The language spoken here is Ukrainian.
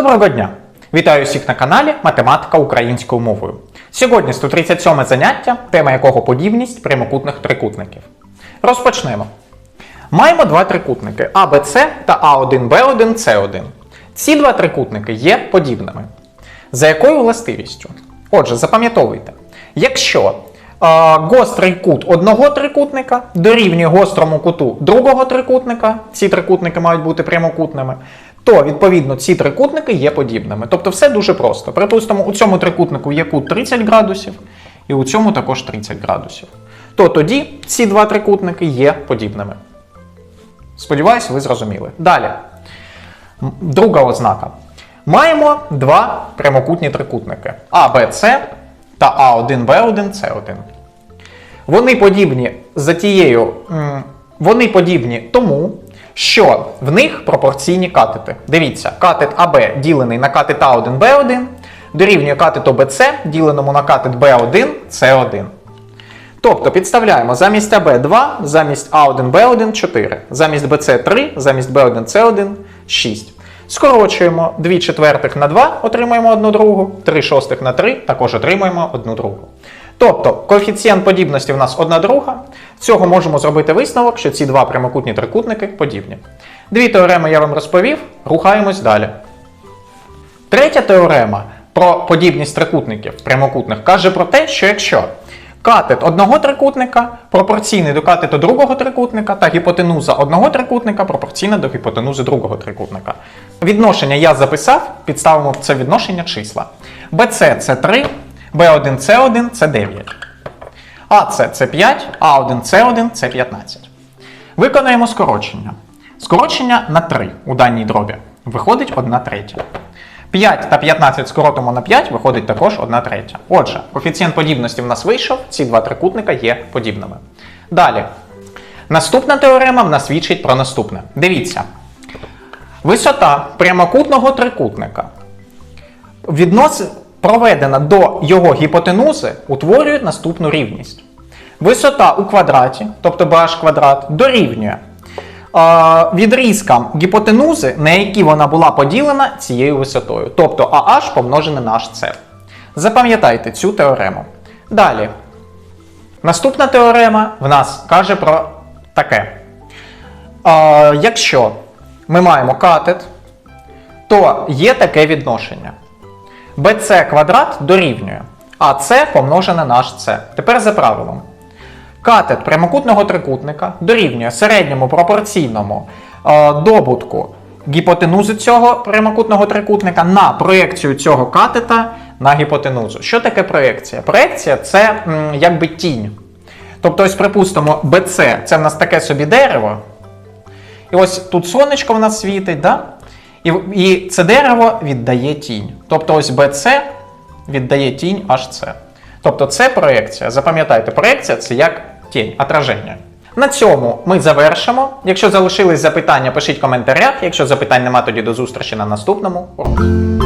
Доброго дня! Вітаю всіх на каналі Математика українською мовою. Сьогодні 137 заняття, тема якого подібність прямокутних трикутників. Розпочнемо. Маємо два трикутники АБЦ та А1Б1 С1. Ці два трикутники є подібними. За якою властивістю? Отже, запам'ятовуйте, якщо гострий кут одного трикутника дорівнює гострому куту другого трикутника, ці трикутники мають бути прямокутними, то відповідно ці трикутники є подібними. Тобто все дуже просто. Припустимо, у цьому трикутнику є кут 30 градусів, і у цьому також 30 градусів. То тоді ці два трикутники є подібними. Сподіваюсь, ви зрозуміли. Далі. Друга ознака. Маємо два прямокутні трикутники АБЦ та А1Б1 С1. Вони подібні за тією. Вони подібні тому, що в них пропорційні катети. Дивіться, катет АБ ділений на катет А1Б1 дорівнює катету БЦ, діленому на катет Б1 С1. Тобто підставляємо замість АБ 2, замість А1 Б1 4, замість БЦ 3, замість Б1 С1 6. Скорочуємо 2 четвертих на 2, отримаємо одну другу, 3 шостих на 3, також отримуємо одну другу. Тобто коефіцієнт подібності в нас одна друга. З цього можемо зробити висновок, що ці два прямокутні трикутники подібні. Дві теореми я вам розповів, рухаємось далі. Третя теорема про подібність трикутників прямокутних каже про те, що якщо катет одного трикутника пропорційний до катету другого трикутника та гіпотенуза одного трикутника пропорційна до гіпотенузи другого трикутника. Відношення я записав, підставимо це відношення числа. BC це 3, B1 C1 це 9. AC це 5, A1 C1 це 15. Виконаємо скорочення. Скорочення на 3 у даній дробі. Виходить 1 третя. 5 та 15 скоротимо на 5, виходить також 1 третя. Отже, коефіцієнт подібності в нас вийшов, ці два трикутника є подібними. Далі. Наступна теорема в нас свідчить про наступне. Дивіться. Висота прямокутного трикутника віднос... проведена до його гіпотенузи утворює наступну рівність. Висота у квадраті, тобто bh квадрат, дорівнює відрізкам гіпотенузи, на які вона була поділена цією висотою. Тобто AH помножене на HC. Запам'ятайте цю теорему. Далі. Наступна теорема в нас каже про таке. Якщо ми маємо катет, то є таке відношення. BC квадрат дорівнює АС помножене на HC. Тепер за правилом. Катет прямокутного трикутника дорівнює середньому пропорційному е, добутку гіпотенузи цього прямокутного трикутника на проєкцію цього катета на гіпотенузу. Що таке проєкція? Проєкція це м, якби тінь. Тобто, ось, припустимо, BC це в нас таке собі дерево. І ось тут сонечко в нас світить, да? І, і це дерево віддає тінь. Тобто ось BC віддає тінь HC. Тобто це проєкція. Запам'ятайте, проєкція це як тінь, отраження. На цьому ми завершимо. Якщо залишились запитання, пишіть в коментарях. Якщо запитань нема, тоді до зустрічі на наступному уроці.